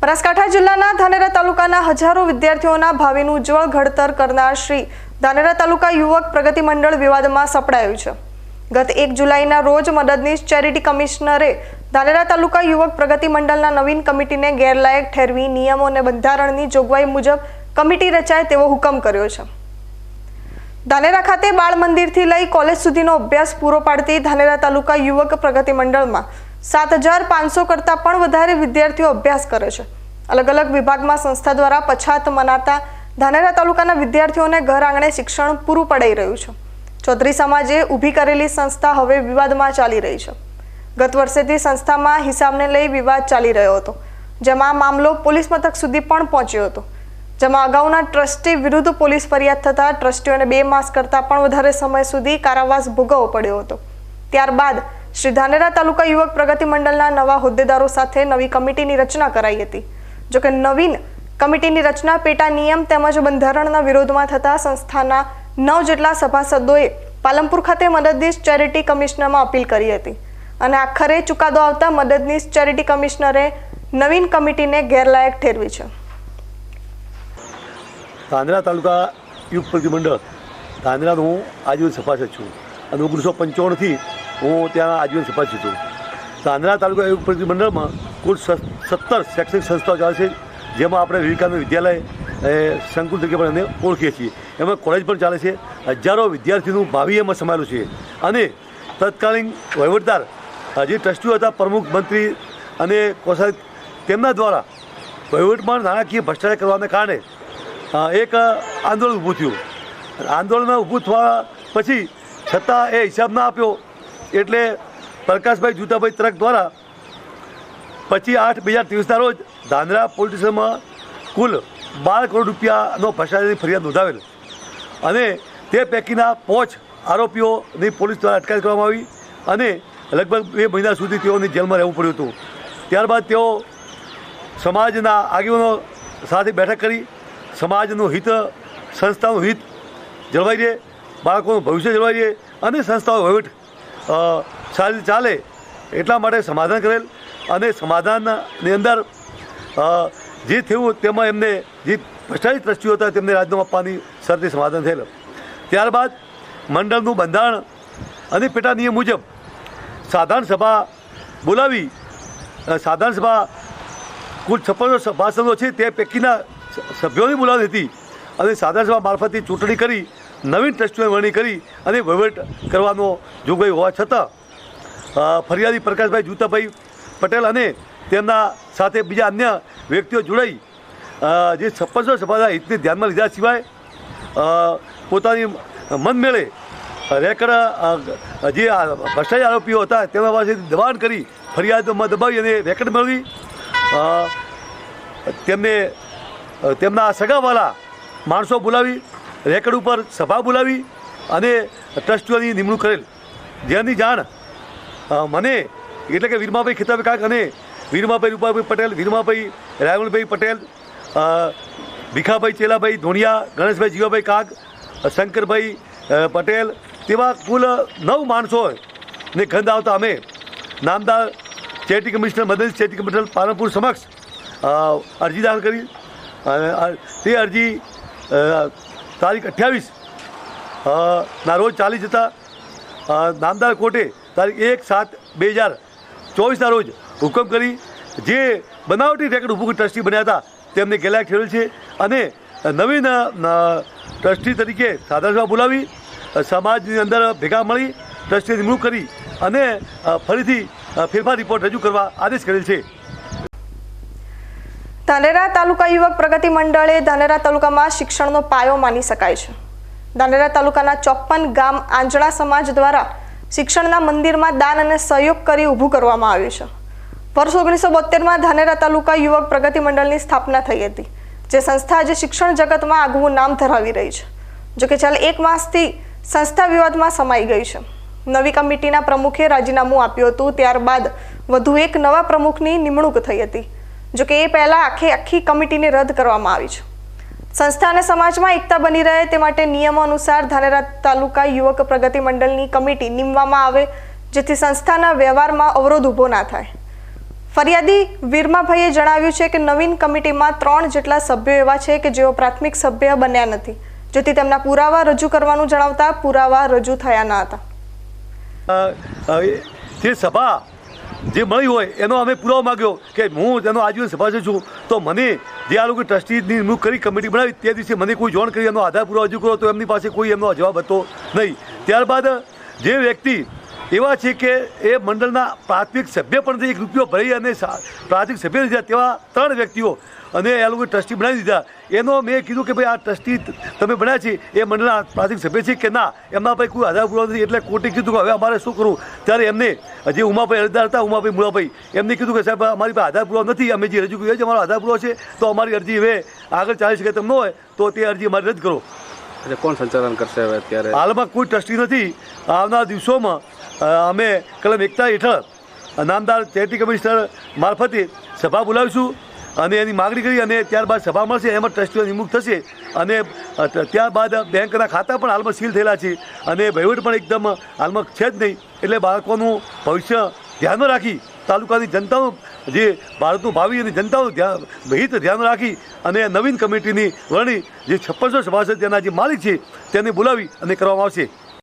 બનાસકાંઠા જિલ્લાના ધાનેરા તાલુકાના હજારો વિદ્યાર્થીઓના ભાવિનું ઉજ્જવળ ઘડતર કરનાર શ્રી ધાનેરા તાલુકા યુવક પ્રગતિ મંડળ વિવાદમાં સપડાયું છે. ગત એક જુલાઈના રોજ મદદનીશ ચેરિટી કમિશનરે ધાનેરા તાલુકા યુવક પ્રગતિ મંડળના નવીન કમિટીને ગેરલાયક ઠેરવી નિયમો અને બંધારણની જોગવાઈ મુજબ કમિટી રચાય તેવો હુકમ કર્યો છે. ધાનેરા ખાતે બાળ મંદિરથી લઈ કોલેજ સુધીનો અભ્યાસ પૂરો પાડતી ધાનેરા તાલુકા યુવક પ્રગતિ મંડળમાં સાત હજાર પાંચસો કરતાં પણ વધારે વિદ્યાર્થીઓ અભ્યાસ કરે છે. અલગ અલગ વિભાગમાં સંસ્થા દ્વારા પછાત મનાતા ધાનેરા તાલુકાના વિદ્યાર્થીઓને ઘર આંગણે શિક્ષણ પૂરું પડાઈ રહ્યું છે. ચૌધરી સમાજે ઊભી કરેલી સંસ્થા હવે વિવાદમાં ચાલી રહી છે. ગત વર્ષેથી સંસ્થામાં હિસાબને લઈ વિવાદ ચાલી રહ્યો હતો, જેમાં મામલો પોલીસ મથક સુધી પણ પહોંચ્યો હતો. જેમાં અગાઉના ટ્રસ્ટી વિરુદ્ધ પોલીસ ફરિયાદ થતાં ટ્રસ્ટીઓને બે માસ કરતાં પણ વધારે સમય સુધી કારાવાસ ભોગવવો પડ્યો હતો. ત્યારબાદ શ્રી ધાનેરા તાલુકા યુવક પ્રગતિ મંડળના નવા હોદ્દેદારો સાથે નવી કમિટીની રચના કરાઈ હતી. જોકે નવીન કમિટીની રચના પેટા નિયમ તેમજ બંધારણના વિરોધમાં થતા સંસ્થાના નવ જેટલા સભાસદોએ પાલનપુર ખાતે મદદનીશ ચેરિટી કમિશનરમાં અપીલ કરી હતી અને આખરે ચુકાદો આવતા મદદનીશ ચેરિટી કમિશનરે નવીન કમિટીને ગેરલાયક ઠેરવી છે. ધાંધ્રા તાલુકા યુગ પ્રતિમંડળ ધાંધ્રાનો આજીવન સભાસદ છું અને ઓગણીસો પંચાવનથી હું ત્યાં આજીવન સભાસદ છું. ધાંધ્રા તાલુકા યુગ પ્રતિમંડળમાં કુલ સત્તર શૈક્ષણિક સંસ્થાઓ ચાલે છે, જેમાં આપણે વિવેકાનંદ વિદ્યાલય સંકુલ તરીકે પણ એને ઓળખીએ છીએ. એમાં કોલેજ પણ ચાલે છે. હજારો વિદ્યાર્થીનું ભાવિ એમાં સમાયેલું છે. અને તત્કાલીન વહીવટદાર, જે ટ્રસ્ટીઓ હતા, પ્રમુખ, મંત્રી અને કોષાધિક, તેમના દ્વારા વહીવટમાં નાણાકીય ભ્રષ્ટાચાર કરવાને કારણે એક આંદોલન ઊભું થયું. આંદોલન ઊભું થવા પછી છતાં એ હિસાબ ના આપ્યો. એટલે પ્રકાશભાઈ જુતાભાઈ ત્રક દ્વારા પચીસ આઠ બે હજાર ત્રેવીસના રોજ ધાંધ્રા પોલીસ સ્ટેશનમાં કુલ બાર કરોડ રૂપિયાનો ભ્રષ્ટાચારની ફરિયાદ નોંધાવેલ. અને તે પૈકીના પાંચ આરોપીઓની પોલીસ દ્વારા અટકાયત કરવામાં આવી અને લગભગ બે મહિના સુધી તેઓની જેલમાં રહેવું પડ્યું હતું. ત્યારબાદ તેઓ સમાજના આગેવાનો સાથે બેઠક કરી, સમાજનું હિત, સંસ્થાનું હિત જળવાઈ રહે, બાળકોનું ભવિષ્ય જળવાઈ રહે અને સંસ્થાઓ વહીવટ ચાલે એટલા માટે સમાધાન કરેલ અને સમાધાનની અંદર જે થયું તેમાં એમને જે ભ્રષ્ટાચારી ટ્રસ્ટીઓ હતા તેમને રાજીનામું આપવાની શરતી સમાધાન થયેલું. ત્યારબાદ મંડળનું બંધારણ અને પેટા નિયમ મુજબ સાધારણ સભા બોલાવી સાધારણ સભા કુલ છપ્પન સભાસદો છે તે પૈકીના સભ્યોની બોલાવી હતી અને સાધારણ સભા મારફતથી ચૂંટણી કરી નવીન ટ્રસ્ટીઓની વરણી કરી અને વહીવટ કરવાનો જોગવાઈ હોવા છતાં ફરિયાદી પ્રકાશભાઈ જૂતાભાઈ પટેલ અને તેમના સાથે બીજા અન્ય વ્યક્તિઓ જોડાઈ જે છપ્પનસો સભાના હિતને ધ્યાનમાં લીધા સિવાય પોતાની મનમેળે રેકડ જે ભ્રષ્ટાચાર આરોપીઓ હતા તેમના પાસેથી દબાણ કરી ફરિયાદમાં દબાવી અને રેકર્ડ મેળવી તેમને તેમના સગાવાલા માણસો બોલાવી રેકર્ડ ઉપર સભા બોલાવી અને ટ્રસ્ટીઓની નિમણૂક કરેલ. જેની જાણ મને એટલે કે વીરમાભાઈ ખિતાબી કાક અને વીરમાભાઈ રૂપાભાઈ પટેલ, વીરમાભાઈ રાયમલભાઈ પટેલ ભીખાભાઈ ચેલાભાઈ ધોણિયા ગણેશભાઈ જીવાભાઈ કાક શંકરભાઈ પટેલ તેવા કુલ નવ માણસો ને ગંધ આવતા અમે નામદાર charity commissioner Madan charity commissioner Palanpur સમક્ષ અરજી દાખલ કરી. તે અરજી તારીખ અઠ્યાવીસ ના, રોજ ચાલી જતા નામદાર કોર્ટે તારીખ એક સાત બે હજાર ચોવીસના રોજ હુકમ કરી જે બનાવટી રેકડ ઊભું ટ્રસ્ટી બન્યા હતા, તેમને ગેરલાયક ઠેરવેલ છે અને નવીન ટ્રસ્ટી તરીકે સાધારણ બોલાવી, સમાજની અંદર ભેગા મળી ટ્રસ્ટી નિમણૂક કરી અને ફરીથી ફેરફાર રિપોર્ટ રજૂ કરવા આદેશ કરેલ છે. ધાનેરા તાલુકા યુવક પ્રગતિ મંડળે ધાનેરા તાલુકામાં શિક્ષણનો પાયો માની શકાય છે. ધાનેરા તાલુકાના ચોપ્પન ગામ આંજણા સમાજ દ્વારા શિક્ષણના મંદિરમાં દાન અને સહયોગ કરી ઊભું કરવામાં આવ્યું છે. વર્ષ ઓગણીસો બોતેરમાં ધાનેરા તાલુકા યુવક પ્રગતિ મંડળની સ્થાપના થઈ હતી, જે સંસ્થા આજે શિક્ષણ જગતમાં આગવું નામ ધરાવી રહી છે. જોકે છેલ્લા એક માસથી સંસ્થા વિવાદમાં સમાઈ ગઈ છે. નવી કમિટીના પ્રમુખે રાજીનામું આપ્યું હતું, ત્યારબાદ વધુ એક નવા પ્રમુખની નિમણૂક થઈ હતી. જોકે એ પહેલાં આખી આખી કમિટીને રદ કરવામાં આવી છે. સંસ્થા અને સમાજમાં એકતા બની રહે તે માટે નિયમો અનુસાર ધાનેરા તાલુકા યુવક પ્રગતિ મંડળની કમિટી નીમવામાં આવે, જેથી સંસ્થાના વ્યવહારમાં અવરોધ ઊભો ના થાય. ફરિયાદી વીરમાભાઈએ જણાવ્યું છે કે નવીન કમિટીમાં ત્રણ જેટલા સભ્યો એવા છે કે જેઓ પ્રાથમિક સભ્ય બન્યા નથી, જેથી તેમના પુરાવા રજૂ કરવાનું જણાવતા પુરાવા રજૂ થયા ન હતા. જે સભા જે મળી હોય એનો અમે પુરાવો માગ્યો કે હું તેનો આજીવન સભાસદ છું. તો મને જે આ લોકો ટ્રસ્ટીની નિમણૂક કરી, કમિટી બનાવી, તે દિવસે મને કોઈ જોણ કરી, એનો આધાર પુરાવો રજૂ કરો તો એમની પાસે કોઈ એમનો જવાબ હતો નહીં. ત્યારબાદ જે વ્યક્તિ એવા છે કે એ મંડળના પ્રાથમિક સભ્ય પણ એક રૂપિયો ભરી અને પ્રાથમિક સભ્ય તેવા ત્રણ વ્યક્તિઓ અને એ લોકો ટ્રસ્ટી બનાવી દીધા. એનો મેં કીધું કે ભાઈ આ ટ્રસ્ટી તમે બનાવ્યા છે એ મંડળના પ્રાથમિક સભ્ય છે કે ના એમના ભાઈ કોઈ આધાર પુરાવો નથી. એટલે કોર્ટે કીધું કે હવે અમારે શું કરવું? ત્યારે એમને જે ઉમાભાઈ અરજદાર હતા ઉમાભાઈ મુળાભાઈ એમને કીધું કે સાહેબ અમારી પાસે આધાર પુરાવો નથી અમે જે રજૂ કર્યું છે અમારો આધાર પુરાવો છે તો અમારી અરજી હવે આગળ ચાલી શકે તેમ ન હોય તો તે અરજી અમારી રદ કરો. એટલે કોણ સંચાલન કરશે હવે અત્યારે? હાલમાં કોઈ ટ્રસ્ટી નથી. આવનાર દિવસોમાં અમે કલમ એકતા હેઠળ નામદાર ચેરિટી કમિશનર મારફતે સભા બોલાવીશું. અને એની માગણી કરી અને ત્યારબાદ સભા મળશે, એમાં ટ્રસ્ટીઓ નિમણૂક થશે. અને ત્યારબાદ બેંકના ખાતા પણ હાલમાં સીલ થયેલા છે. અને વહીવટ પણ એકદમ હાલમાં છે જ નહીં. એટલે બાળકોનું ભવિષ્ય ધ્યાનમાં રાખી તાલુકાની જનતાનું જે ભારતનું ભાવિ અને જનતાનું ધ્યાન હિત ધ્યાન રાખી અને નવીન કમિટીની વરણી જે છપ્પનસો સભાસદ તેના જે માલિક છે, તેને બોલાવી અને કરવામાં આવશે.